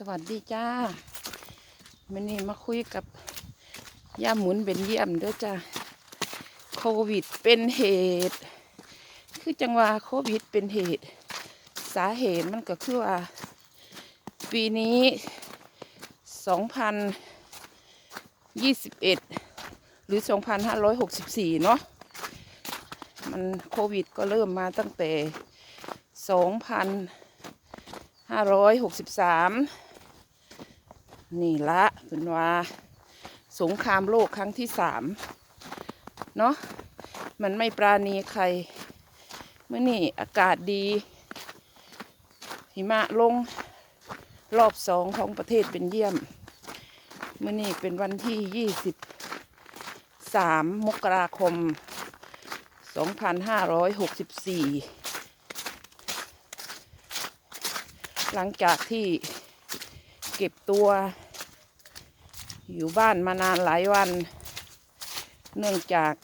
สวัสดีจ้าวันนี้มาคุยกับย่าหมุนเป็นเยี่ยมเด้อจ้าโควิดเป็นเหตุ คือจังว่าโควิดเป็นเหตุ สาเหตุมันก็คือว่า ปีนี้2021หรือ2564เนาะมันโควิดก็เริ่มมาตั้งแต่2,000ห้าร้อยหกสิบสาม นี่ละเป็นว่าสงครามโลกครั้งที่สามเนาะมันไม่ปราณีใครเมื่อนี่อากาศดี หิมะลงรอบสองของประเทศเป็นเยี่ยมเมื่อนี่เป็นวันที่ยี่สิบสามมกราคมสองพันห้าร้อยหกสิบสี่หลังจากที่เก็บตัว อยู่บ้านมานานหลายวัน เนื่องจาก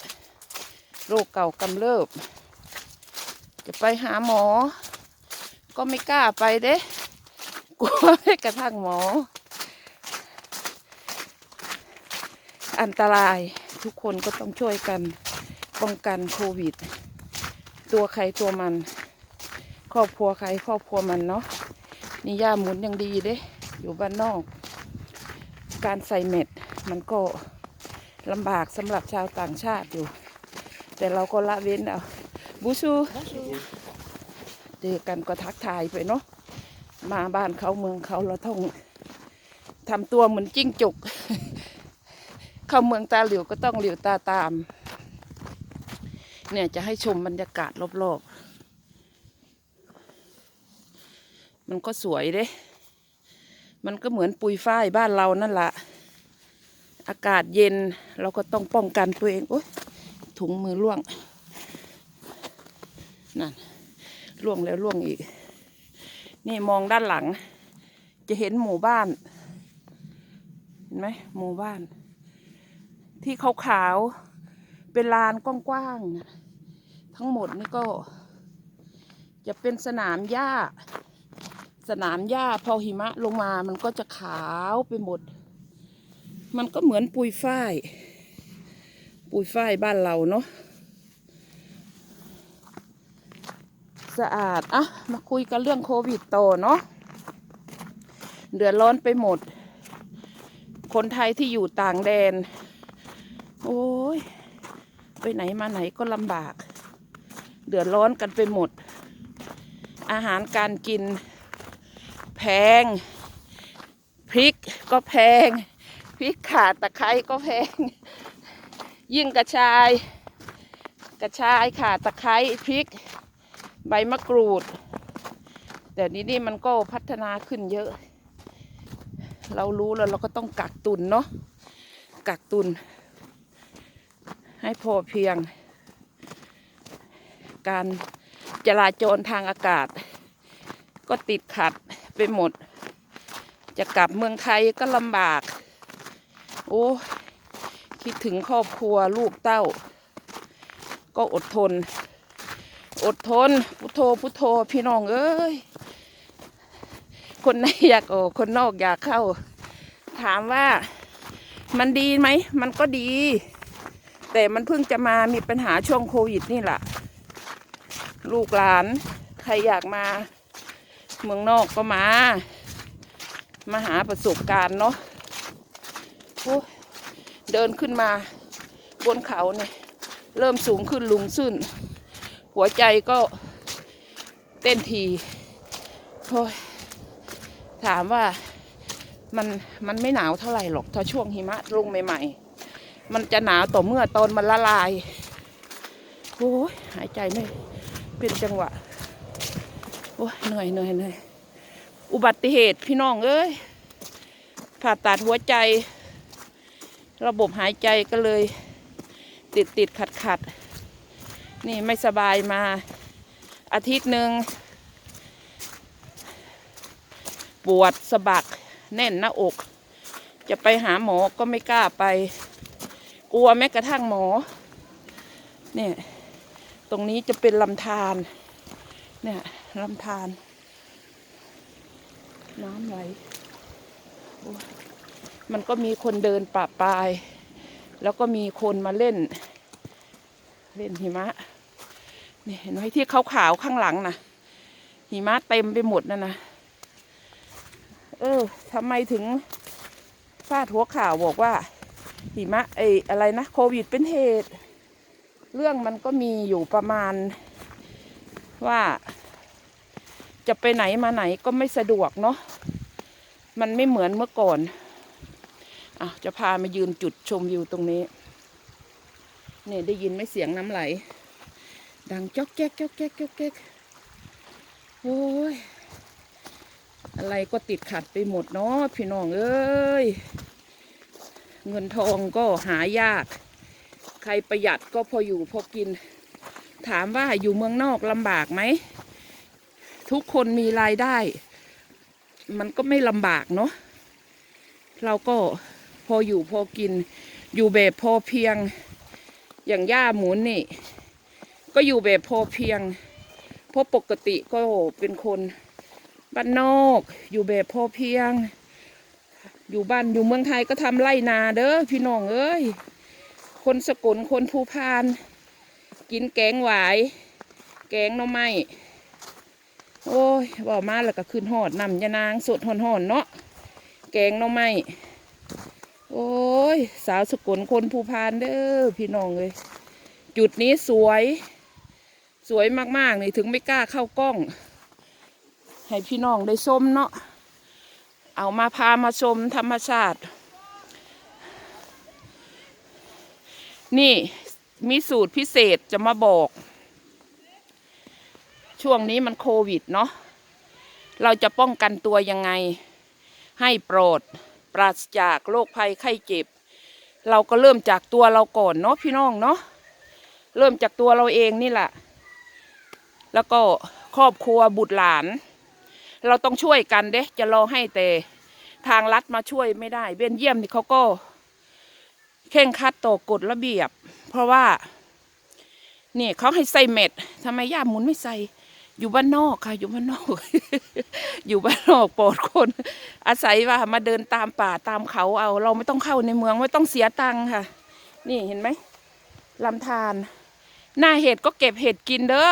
โรคเก่ากำเริบ จะไปหาหมอ ก็ไม่กล้าไปเด้กลัวไม่กระทั่งหมอ อันตรายทุกคนก็ต้องช่วยกันป้องกันโควิด ตัวใครตัวมัน ครอบครัวใครครอบครัวมันเนาะนี่ย่าหมุนยังดีเด้ อยู่บ้านนอก การใส่เม็ดมันก็ลำบากสำหรับชาวต่างชาติอยู่ แต่เราก็ละเว้นเอาบูชูเจอกันก็ทักทายไปเนาะมาบ้านเขาเมืองเขาเราต้องทำตัวเหมือนจิ้งจุก เข้าเมืองตาเหลียวก็ต้องเหลียวตาตาม เนี่ยจะให้ชมบรรยากาศรอบๆมันก็สวยเด้ มันก็เหมือนปุยฝ้ายบ้านเรานั่นแหละอากาศเย็นเราก็ต้องป้องกันตัวเองโอ๊ยถุงมือล่วงนั่นล่วงแล้วล่วงอีก นี่มองด้านหลัง จะเห็นหมู่บ้าน เห็นไหมหมู่บ้าน ที่ขาวๆเป็นลานกว้างๆทั้งหมดนี่ก็ จะเป็นสนามหญ้า สนามหญ้าพอหิมะลงมามันก็จะขาวไปหมด มันก็เหมือนปุยฝ้าย ปุยฝ้ายบ้านเราเนาะสะอาด อะ มาคุยกันเรื่องโควิดต่อเนาะ เดือดร้อนไปหมด คนไทยที่อยู่ต่างแดน โอ้ย ไปไหนมาไหนก็ลำบาก เดือดร้อนกันไปหมด อาหารการกิน แพง พริกก็แพง พริกขาดตะไคร้ก็แพง ยิ่งกระชาย กระชายขาดตะไคร้พริก ใบมะกรูด แต่นี้นี่มันก็พัฒนาขึ้นเยอะ เรารู้แล้วเราก็ต้องกักตุนเนาะกักตุน ให้พอเพียง การจราจรทางอากาศ ก็ติดขัด ไปหมด จะกลับเมืองไทยก็ลำบาก โอ้คิดถึงครอบครัวลูกเต้า ก็อดทน อดทน พุทโธพุทโธพี่น้องเอ้ย คนในอยากออกคนนอกอยากเข้า ถามว่ามันดีไหม มันก็ดี แต่มันเพิ่งจะมามีปัญหาช่วงโควิดนี่แหละ ลูกหลาน ใครอยากมา เมืองนอกก็มา มาหาประสบการณ์เนาะเดินขึ้นมาบนเขาเนี่ย เริ่มสูงขึ้นลุงขึ้นหัวใจก็เต้นทีโอ้ยถามว่ามันมันไม่หนาวเท่าไหร่หรอกถ้าช่วงหิมะลงใหม่ ๆ มันจะหนาวต่อเมื่อตอนมันละลายโอ้ยหายใจไม่เป็นจังหวะ อ้ยเหนื่อยเหนื่อยเหนื่อยอุบัติเหตุพี่น้องเอ้ยผ่าตัดหัวใจ ระบบหายใจก็เลย ติดติดขัดขัดนี่ไม่สบายมา อาทิตย์หนึ่งปวดสะบักแน่นหน้าอก จะไปหาหมอก็ไม่กล้าไป กลัวแม้กระทั่งหมอ เนี่ย ตรงนี้จะเป็นลำธารเนี่ย ลำธารน้ำไหล มันก็มีคนเดินปะปาย แล้วก็มีคนมาเล่น เล่นหิมะ นี่เห็นไหมที่ขาวๆข้างหลังนะหิมะเต็มไปหมดนั่นนะเออทำไมถึงฟาดหัวข่าวบอกว่า หิมะไออะไรนะโควิดเป็นเหตุ เรื่องมันก็มีอยู่ประมาณว่า จะไปไหนมาไหนก็ไม่สะดวกเนาะมันไม่เหมือนเมื่อก่อนอะจะพามายืนจุดชมวิวตรงนี้เนี่ยได้ยินไหมเสียงน้ำไหล ดังจ๊อกแจ๊กจ๊อกแจ๊กจ๊อกแจ๊กโอ้ยอะไรก็ติดขัดไปหมดเนาะพี่น้องเอ้ยเงินทองก็หายาก ใครประหยัดก็พออยู่พอกิน ถามว่าอยู่เมืองนอกลำบากไหม ทุกคนมีรายได้ มันก็ไม่ลำบากเนาะเราก็พออยู่พอกิน อยู่แบบพอเพียงอย่างย่าหมุนนี่ ก็อยู่แบบพอเพียง เพราะปกติก็เป็นคนบ้านนอกอยู่แบบพอเพียง อยู่บ้านอยู่เมืองไทยก็ทำไร่นาเด้อพี่น้องเอ้ยคนสกลคนภูพาน กินแกงหวาย แกงหน่อไม้ โอ้ยบอกมาแล้วก็ขึ้นหอดนำยานางสดหอนๆเนาะแกงน่องไม้โอ้ย สาวสกุลคนภูพานเด้อพี่น้องเลย จุดนี้สวย สวยมากๆนี่ถึงไม่กล้าเข้ากล้อง ให้พี่น้องได้ชมเนาะเอามาพามาชมธรรมชาติ นี่มีสูตรพิเศษจะมาบอก ช่วงนี้มันโควิดเนาะเราจะป้องกันตัวยังไง ให้โปรด ปราศจากโรคภัยไข้เจ็บ เราก็เริ่มจากตัวเราก่อนเนาะพี่น้องเนาะเริ่มจากตัวเราเองนี่แหละ แล้วก็ครอบครัวบุตรหลาน เราต้องช่วยกันเด้จะรอให้แต่ทางรัฐมาช่วยไม่ได้ เบนเยี่ยมนี่เขาก็เข่งคัดต่อกฎระเบียบ เพราะว่า นี่เขาให้ใส่เม็ดทำไมย่าหมุนไม่ใส่ อยู่บ้านนอกค่ะ อยู่บ้านนอก อยู่บ้านนอกปลอดคน อาศัยว่ามาเดินตามป่าตามเขาเอา เราไม่ต้องเข้าในเมืองไม่ต้องเสียตังค์ค่ะ นี่เห็นไหมลำธารหน้าเห็ดก็เก็บเห็ดกินเด้อ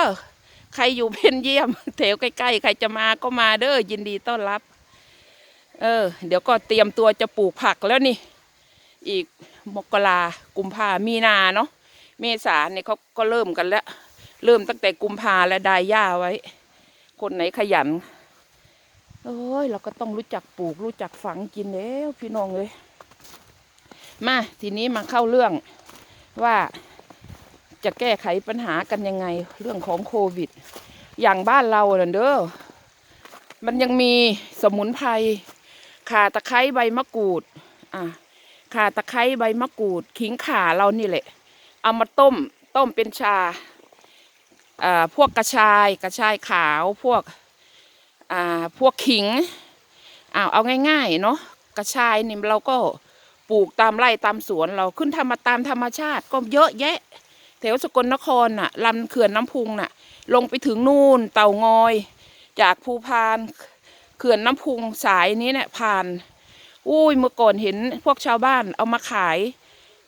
ใครอยู่เป็นเยี่ยมแถวใกล้ๆใครจะมาก็มาเด้อยินดีต้อนรับ เออ เดี๋ยวก็เตรียมตัวจะปลูกผักแล้วนี่ อีกมกรากุมภามีนาเนาะเมษาเนี่ยเขาก็เริ่มกันแล้ว เริ่มตั้งแต่กุมภาและดายหญ้าไว้ คนไหนขยันโอ้ยเราก็ต้องรู้จักปลูกรู้จักฝังกินแล้วพี่น้องเลยมาทีนี้มาเข้าเรื่องว่าจะแก้ไขปัญหากันยังไงเรื่องของโควิด อย่างบ้านเราเด้อมันยังมีสมุนไพรข่าตะไคร้ใบมะกรูดอะข่าตะไคร้ใบมะกรูด ขิงข่าเรานี่แหละ เอามาต้มต้มเป็นชา พวกกระชายกระชายขาวพวกพวกขิงอ้าวเอาง่ายๆเนาะกระชายนี่เราก็ปลูกตามไร่ตามสวนเราขึ้นทำมตามธรรมชาติก็เยอะแยะแถวสกลนครน่ะลำเขื่อนน้ำพุงน่ะ ลงไปถึงนู่นเต่างอย จากภูพานเขื่อนน้ำพุงสายนี้เนี่ยผ่านอุ้ยเมื่อก่อนเห็นพวกชาวบ้านเอามาขาย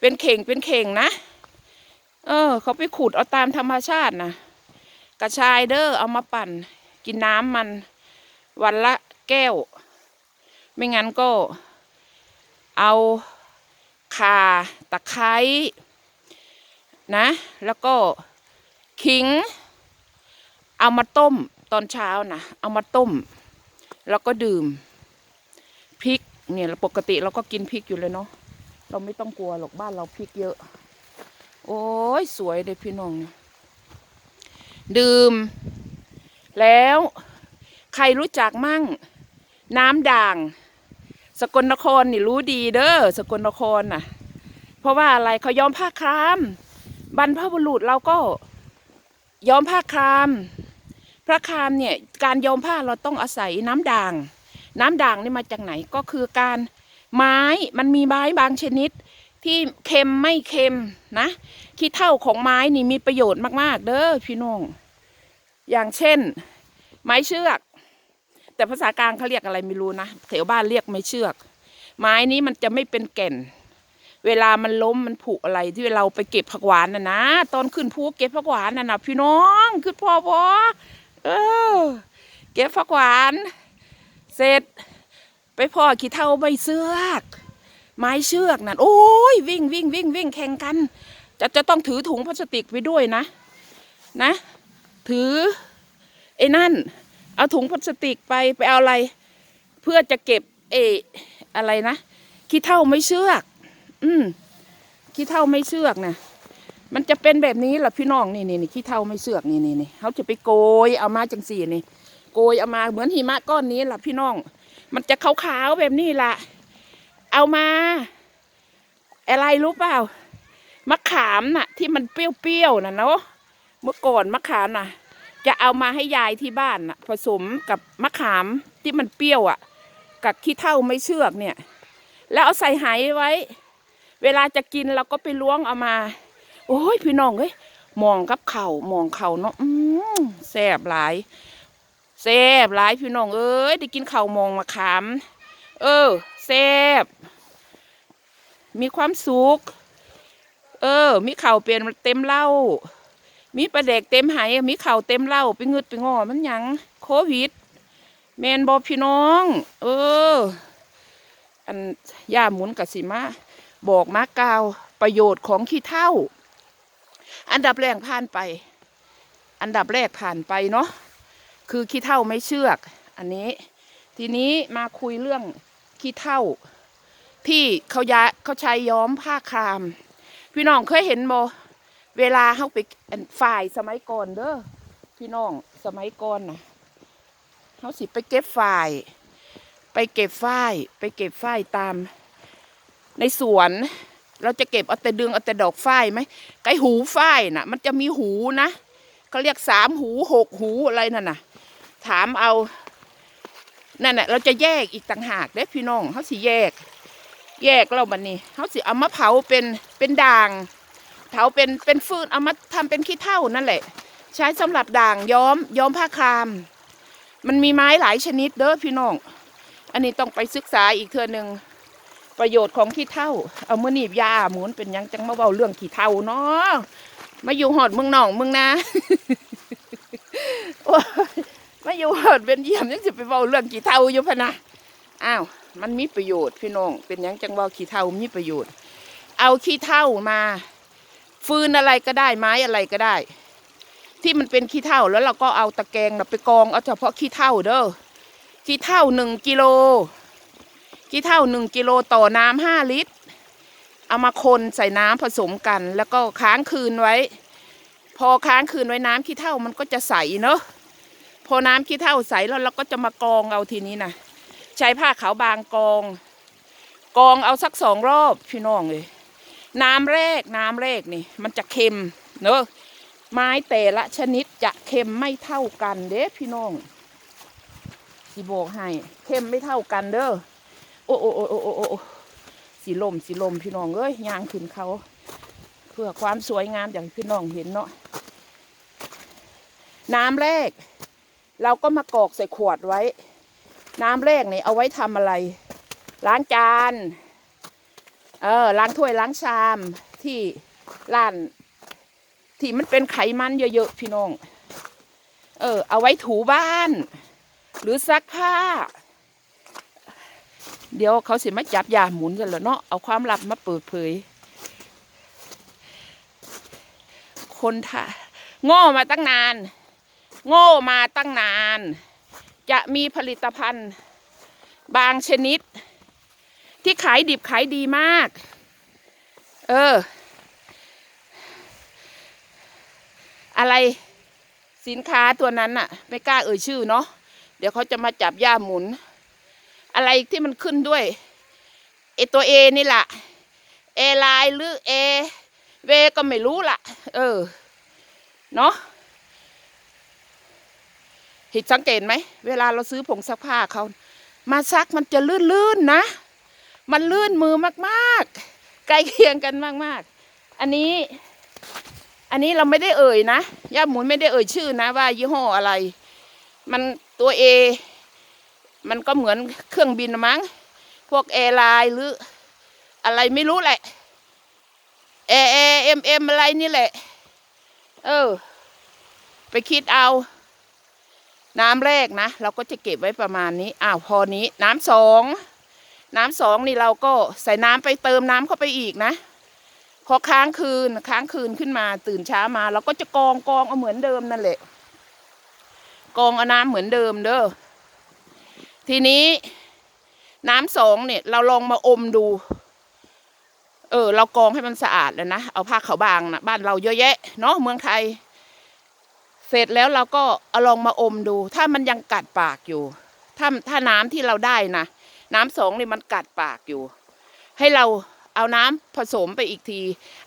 เป็นเข่งเป็นเข่งนะ เออ เขาไปขุดเอาตามธรรมชาตินะ กระชายเด้อเอามาปั่น กินน้ำมัน วันละแก้ว ไม่งั้นก็ เอาข่าตะไคร้นะ แล้วก็ขิง เอามาต้มตอนเช้านะเอามาต้ม แล้วก็ดื่มพริกเนี่ยปกติเราก็กินพริกอยู่เลยเนาะเราไม่ต้องกลัวหรอกบ้านเราพริกเยอะ โอ้ยสวยเลยพี่น้องเนี่ย ดื่ม แล้วใครรู้จักมั่ง น้ำด่าง สกลนครนี่รู้ดีเด้อสกลนครน่ะ เพราะว่าอะไรเขาย้อมผ้าคราม บรรพบุรุษเราก็ย้อมผ้าครามพระครามเนี่ยการย้อมผ้าเราต้องอาศัยน้ำด่าง น้ำด่างนี่มาจากไหนก็คือการไม้มันมีไม้บางชนิด ที่เค็มไม่เค็มนะขี้เท่าของไม้นี่มีประโยชน์มาก ๆ เด้อพี่น้องอย่างเช่น ไม้เชือก แต่ภาษากลางเขาเรียกอะไรไม่รู้นะแถวบ้านเรียกไม้เชือก ไม้นี้มันจะไม่เป็นแก่น เวลามันล้มมันผุอะไรที่เราไปเก็บผักหวานน่ะนะตอนขึ้นภูเก็บผักหวานน่ะนะพี่น้องขึ้นพอบอเออ เก็บผักหวาน เสร็จ ไปพ่อขี้เท่าใบเสือก ไม้เชือกนั่นโอ้ยวิ่งวิ่งวิ่งวิ่งแข่งกัน จะจะต้องถือถุงพลาสติกไปด้วยนะ นะ ถือไอ้นั่น เอาถุงพลาสติกไปไปเอาอะไร เพื่อจะเก็บเออะไรนะขี้เท่าไม่เชือก อืมขี้เท่าไม่เชือกนะมันจะเป็นแบบนี้แหละพี่น้องนี่นี่นี่ขี้เท่าไม่เชือกนี่นี่นี่เขาจะไปโกยเอามาจังสี่นี่ โกยเอามาเหมือนหิมะก้อนนี้แหละพี่น้อง มันจะขาวๆแบบนี้ละ เอามา อะไรรู้เปล่ามะขามน่ะ ที่มันเปรี้ยวๆน่ะเนาะเมื่อก่อนมะขามน่ะ จะเอามาให้ยายที่บ้านน่ะ ผสมกับมะขามที่มันเปรี้ยวอะ กับขี้เท่าไม่เชือกเนี่ย แล้วเอาใส่ไหไว้ เวลาจะกินเราก็ไปล้วงเอามา โอ้ยพี่น้องเอ้ยมองกับเข่ามองเข่าเนาะอืมแซ่บหลายแซ่บหลายพี่น้องเอ้ยได้กินเข่ามองมะขาม เออแซ่บมีความสุขเออ มีเข่าเปลี่ยนเต็มเหล้ามีปลาเด็กเต็มไหมีเข่าเต็มเหล้าไปงึดไปงอมันยังโควิดแมนบอพี่น้อง เออ อันย่าหมุนกับสิมา บอกมากาวประโยชน์ของขี้เท่า อันดับแรกผ่านไป อันดับแรกผ่านไปเนาะคือขี้เท่าไม่เชือก อันนี้ ทีนี้มาคุยเรื่อง ขี้เท่า ที่เขายาเขาใช้ย้อมผ้าคราม พี่น้องเคยเห็นโมเวลาเขาไปฝ่ายสมัยก่อนเด้อพี่น้องสมัยก่อนนะเขาสิไปเก็บฝ่าย ไปเก็บฝ้าย ไปเก็บฝ้ายตาม ในสวน เราจะเก็บเอาแต่ดึงเอาแต่ดอกฝ้ายไหมไก่หูฝ้ายน่ะ มันจะมีหูนะเขาเรียกสามหูหกหูอะไรนั่นน่ะ ถามเอา นั่นแหละเราจะแยกอีกต่างหากเด้พี่น้องเขาสิแยก แยกเราบันนี้เขาสิเอามาเผาเป็นเป็นด่างเผาเป็นเป็นฟืนเอามาทำเป็นขี้เถ้านั่นแหละ ใช้สำหรับด่างย้อมย้อมผ้าคราม มันมีไม้หลายชนิดเด้อพี่น้องอันนี้ต้องไปศึกษาอีกเทื่อหนึ่งประโยชน์ของขี้เถ้าเอามือหนีบยาหมุนเป็นยังจังมาเบาเรื่องขี้เถ้าเนาะมาอยู่หอดเมืองหนองเมืองนาโอ้ย มาอยู่เหอดเป็นเยี่ยมยังจะไปเบาเรื่องขี้เถ้าอยู่พะนะอ้าวมันมีประโยชน์พี่น้อง เป็นยังจังเบาขี้เถ้ามีประโยชน์ เอาขี้เถ้ามา ฟืนอะไรก็ได้ไม้อะไรก็ได้ ที่มันเป็นขี้เถ้าแล้วเราก็เอาตะแกรงน่ะไปกองเอาเฉพาะขี้เถ้าเด้อขี้เท่าหนึ่งกิโลขี้เท่าหนึ่งกิโลต่อน้ำห้าลิตร เอามาคนใส่น้ำผสมกัน แล้วก็ค้างคืนไว้ พอค้างคืนไว้น้ำขี้เท่ามันก็จะใสเนอะ พอน้ำขี้เท่าใสแล้วเราก็จะมากรองเอาทีนี้นะใช้ผ้าขาวบางกรองกรองเอาสักสองรอบพี่น้องเลยน้ำแรกน้ำแรกนี่ มันจะเค็มเนอะไม้แต่ละชนิดจะเค็มไม่เท่ากันเด้พี่น้องสีโบกให้เข้มไม่เท่ากันเด้อโอ้โอ้โอ้โอ้โอ้โอ้สีลมสีลมพี่น้องเอ้ยยางขึ้นเขาเพื่อความสวยงามอย่างพี่น้องเห็นเนาะน้ำแรก เราก็มากรอกใส่ขวดไว้ น้ำแรกนี่เอาไว้ทำอะไร ล้างจานเออล้างถ้วยล้างชามที่ร้าน ที่มันเป็นไขมันเยอะๆพี่น้อง เออ เอาไว้ถูบ้าน หรือซักผ้า เดี๋ยวเขาสิมาจับยาหมุนกันแล้วเนาะเอาความลับมาเปิดเผย คนท่าโง่มาตั้งนาน โง่มาตั้งนาน จะมีผลิตภัณฑ์บางชนิด ที่ขายดิบขายดีมาก เออ อะไรสินค้าตัวนั้นน่ะ ไม่กล้าเอ่ยชื่อเนาะเดี๋ยวเขาจะมาจับย่าหมุน อะไรที่มันขึ้นด้วยเอตัวเอนี่แหละเอไลน์หรือเอเวก็ไม่รู้ล่ะ เออ เนาะ เห็นสังเกตไหมเวลาเราซื้อผงซักผ้าเขามาซักมันจะลื่นๆนนะ มันลื่นมือมากๆ ใกล้เคียงกันมากๆ อันนี้ อันนี้เราไม่ได้เอ่ยนะย่าหมุนไม่ได้เอ่ยชื่อนะ ว่ายี่ห้ออะไร มันตัวเอมันก็เหมือนเครื่องบินมั้ง พวกแอร์ไลน์หรือ อะไรไม่รู้แหละแอเอ็มเอ็มอะไรนี่แหละ เออ ไปคิดเอา น้ำแรกนะ เราก็จะเก็บไว้ประมาณนี้อ้าวพอนี้น้ำสองน้ำสองนี่เราก็ใส่น้ำไปเติมน้ำเข้าไปอีกนะพอค้างคืนค้างคืนขึ้นมาตื่นเช้ามาเราก็จะกองกองเอาเหมือนเดิมนั่นแหละกองเอาน้ำเหมือนเดิมเด้อทีนี้น้ำสองเนี่ยเราลองมาอมดู เออ เรากองให้มันสะอาดแล้วนะ เอาผ้าขาวบางนะบ้านเราเยอะแยะเนาะเมืองไทย เสร็จแล้วเราก็เอาลองมาอมดู ถ้ามันยังกัดปากอยู่ ถ้าถ้าน้ำที่เราได้นะน้ำสองนี่มันกัดปากอยู่ ให้เราเอาน้ำผสมไปอีกที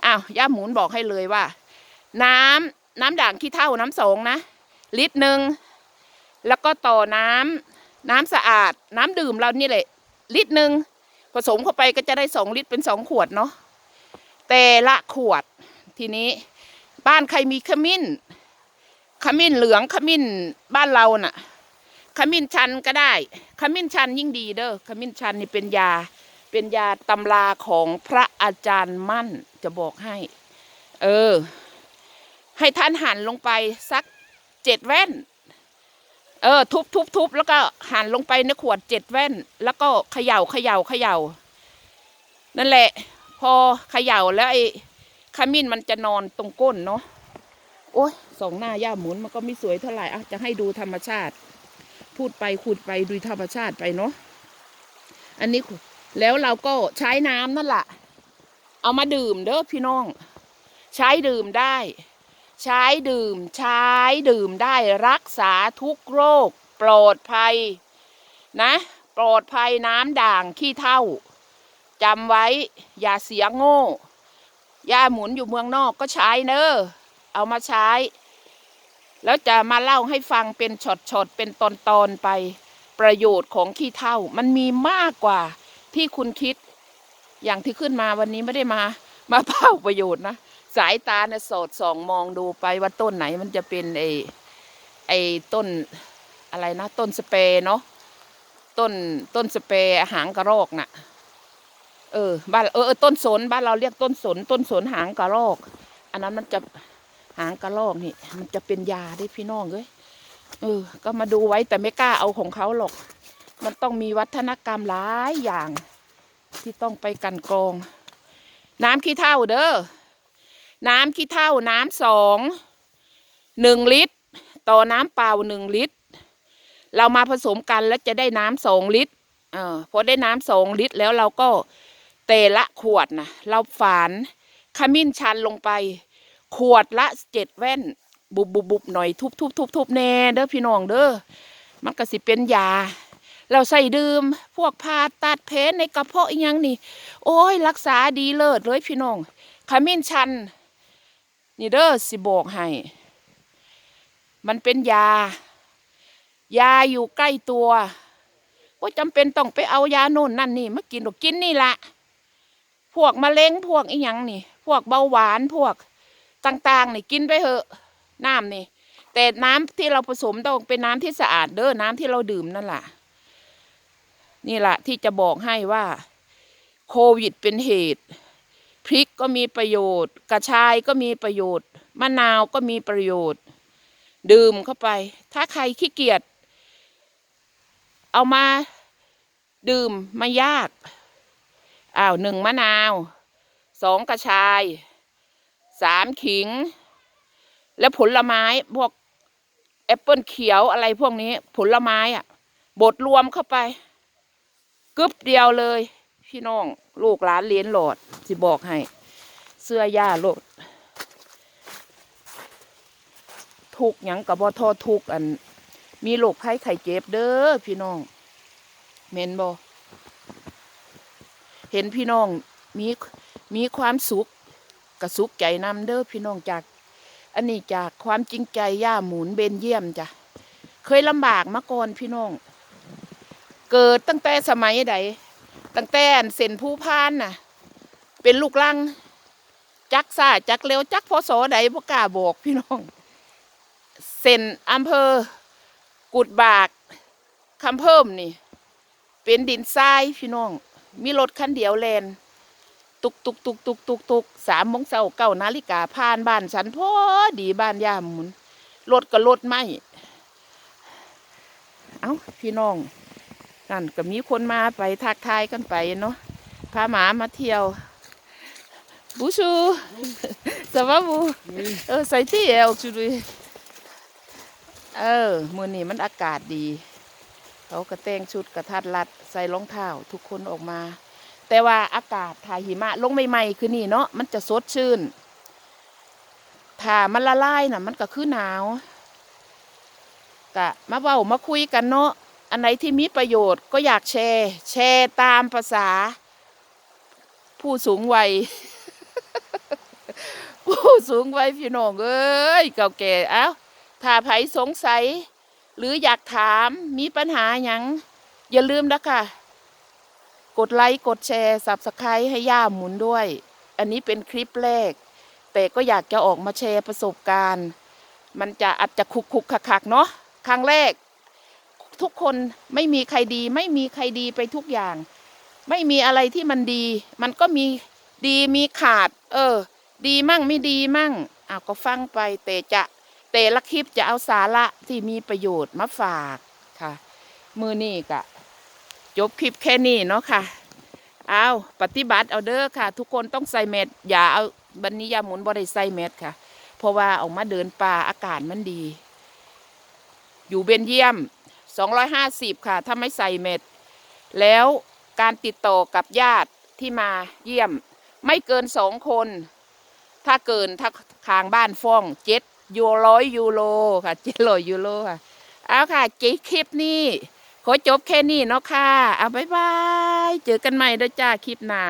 อ้าวย่าหมุนบอกให้เลยว่า น้ำน้ำด่างขี้เท่าน้ำสองนะลิตรหนึ่งแล้วก็ต่อน้ำน้ำสะอาด น้ำดื่มเรานี่แหละ ลิตรหนึ่งผสมเข้าไปก็จะได้สองลิตรเป็นสองขวดเนาะแต่ละขวดทีนี้ บ้านใครมีขมิ้น ขมิ้นเหลืองขมิ้นบ้านเราน่ะ ขมิ้นชันก็ได้ ขมิ้นชันยิ่งดีเด้อขมิ้นชันนี่เป็นยา เป็นยาตำราของพระอาจารย์มั่นจะบอกให้ เออ ให้ท่านหั่นลงไปสักเจ็ดแว่น เออ ทุบทุบทุบแล้วก็หั่นลงไปในขวดเจ็ดแว่น แล้วก็เขย่าเขย่าเขย่า นั่นแหละ พอเขย่าแล้วไอ้ขมิ้นมันจะนอนตรงก้นเนาะ โอ้ยสองหน้าย่าหมุนมันก็ไม่สวยเท่าไหร่อะจะให้ดูธรรมชาติ พูดไปขุดไปดูธรรมชาติไปเนาะอันนี้แล้วเราก็ใช้น้ำนั่นแหละเอามาดื่มเด้อพี่น้อง ใช้ดื่มได้ ใช้ดื่ม ใช้ดื่มได้รักษาทุกโรค ปลอดภัย นะปลอดภัยน้ำด่างขี้เท่าจำไว้อย่าเสียงโง่ย่าหมุนอยู่เมืองนอกก็ใช้เนอะ เอามาใช้ แล้วจะมาเล่าให้ฟังเป็นช็อตๆเป็นตอนๆไป ประโยชน์ของขี้เท่ามันมีมากกว่าที่คุณคิด อย่างที่ขึ้นมาวันนี้ไม่ได้มา มาเป้าประโยชน์นะสายตาเนี่ยสอดส่องมองดูไปว่าต้นไหนมันจะเป็นไอ้ไอ้ต้นอะไรนะ ต้นสเปรย์เนาะต้นต้นสเปรย์หางกระรอกน่ะ เออบ้านเออเออต้นสนบ้านเราเรียกต้นสน ต้นสนหางกระรอก อันนั้นมันจะ หางกระรอกนี่ มันจะเป็นยาได้พี่น้องเอ้ยเออ ก็มาดูไว้แต่ไม่กล้าเอาของเขาหรอก มันต้องมีวัฒนกรรมหลายอย่าง ที่ต้องไปกันกรอง น้ำขี้เท่าเด้อ น้ำขี้เท่าน้ำสองหนึ่งลิตร ต่อน้ำเปล่าหนึ่งลิตร เรามาผสมกันแล้วจะได้น้ำสองลิตรเออพอได้น้ำสองลิตรแล้วเราก็แต่ละขวดนะเราฝานขมิ้นชันลงไป ขวดละเจ็ดแว่น บุบบุบบุบหน่อยทุบทุบทุบทุบแน่เด้อพี่น้องเด้อมันก็สิเป็นยา เราใส่ดื่มพวกผ่าตัดเพนในกระเพาะอีหยังนี่ โอ้ย รักษาดีเลิศเลยพี่น้องขมิ้นชัน นี่เด้อสิบอกให้ มันเป็นยา ยาอยู่ใกล้ตัวว่าจำเป็นต้องไปเอายาโน่นนั่นนี่มากินหรอกกินนี่ละพวกมะเร็งพวกอีหยังนี่ พวกเบาหวานพวก ต่างๆนี่กินไปเถอะน้ำนี่ แต่น้ำที่เราผสมต้องเป็นน้ำที่สะอาดเด้อน้ำที่เราดื่มนั่นแหละนี่แหละที่จะบอกให้ว่าโควิดเป็นเหตุ พริกก็มีประโยชน์ กระชายก็มีประโยชน์ มะนาวก็มีประโยชน์ ดื่มเข้าไป ถ้าใครขี้เกียจเอามาดื่มไม่ยากอ้าวหนึ่งมะนาวสองกระชาย สามขิง แล้วผลไม้พวกแอปเปิลเขียวอะไรพวกนี้ ผลไม้อะบดรวมเข้าไปกึบเดียวเลย พี่น้องลูกหลานเลี้ยนหลอดสิบอกให้ เสื้อย่าโลด ทุกข์หยังกับบอทอทุกอัน มีโรคไข้ไข้เจ็บเด้อพี่น้องเมนบอเห็นพี่น้องมีมีความสุข กระสุขใจนำเด้อพี่น้องจาก อันนี้จากความจริงใจย่าหมุนเบนเยี่ยมจ้ะเคยลำบากมาก่อนพี่น้อง เกิดตั้งแต่สมัยใดตั้งแต่เส้นผู้พานน่ะ เป็นลูกลังจักซ่าจักเร็วจักพศใดพวกกล้าบอกพี่น้องเส้นอำเภอ กุดบากคำเพิ่มนี่ เป็นดินทรายพี่น้อง มีรถคันเดียวแลน ตุกตุกตุกตุกตุกตุกสามโมงเช้าเก้านาฬิกาผ่านบ้านฉันพอดีบ้านย่าหมุนรถก็รถไม่เอ้าพี่น้องนั่นก็มีคนมาไปทักทายกันไปเนาะพาหมามาเที่ยวบูชูสวัสดีเออใส่ที่เอวชุดยเออมือนี้มันอากาศดี เขาก็แต่งชุดกระทัดรัดใส่รองเท้าทุกคนออกมา แต่ว่าอากาศถ่ายหิมะ ลงใหม่ๆคือนี่เนาะมันจะสดชื่น ถ้ามันละลายน่ะ มันก็คือหนาวกะมาเว้ามาคุยกันเนาะอันไหนที่มีประโยชน์ก็อยากแชร์ แชร์ตามภาษา ผู้สูงวัย ผู้สูงวัยพี่น้องเอ้ยเก่าแก่เอ้าถ้าไผสงสัย หรืออยากถามมีปัญหาหยังอย่าลืมนะค่ะ กดไลค์กดแชร์สับสไครให้ย่าหมุนด้วย อันนี้เป็นคลิปแรก แต่ก็อยากจะออกมาแชร์ประสบการณ์ มันจะอาจจะคุกคุกคักคักเนาะครั้งแรก ทุกคนไม่มีใครดี ไม่มีใครดีไปทุกอย่าง ไม่มีอะไรที่มันดี มันก็มีดีมีขาด เออ ดีมั่งไม่ดีมั่งอ้าวก็ฟังไปแต่จะแต่ละคลิปจะเอาสาระที่มีประโยชน์มาฝากค่ะ มือนี่กะ จบคลิปแค่นี้เนาะค่ะ เอาปฏิบัติเอาเด้อค่ะ ทุกคนต้องใส่แมสอย่าเอาบันนี้อยาหมุนบ่ได้ใส่แมสค่ะ เพราะว่าออกมาเดินป่าอากาศมันดี อยู่เบนเยี่ยม 250 ค่ะ ถ้าไม่ใส่เม็ดแล้วการติดต่อกับญาติที่มาเยี่ยม ไม่เกินสองคน ถ้าเกินถ้าทางบ้านฟ้องเจ็ดยูร้อยยูโรค่ะเจ็ดร้อยยูโรค่ะ เอาค่ะ เจ๊คลิปนี้ ขอจบแค่นี้เนาะค่ะ เอาบายบาย เจอกันใหม่เด้อจ้าคลิปหน้า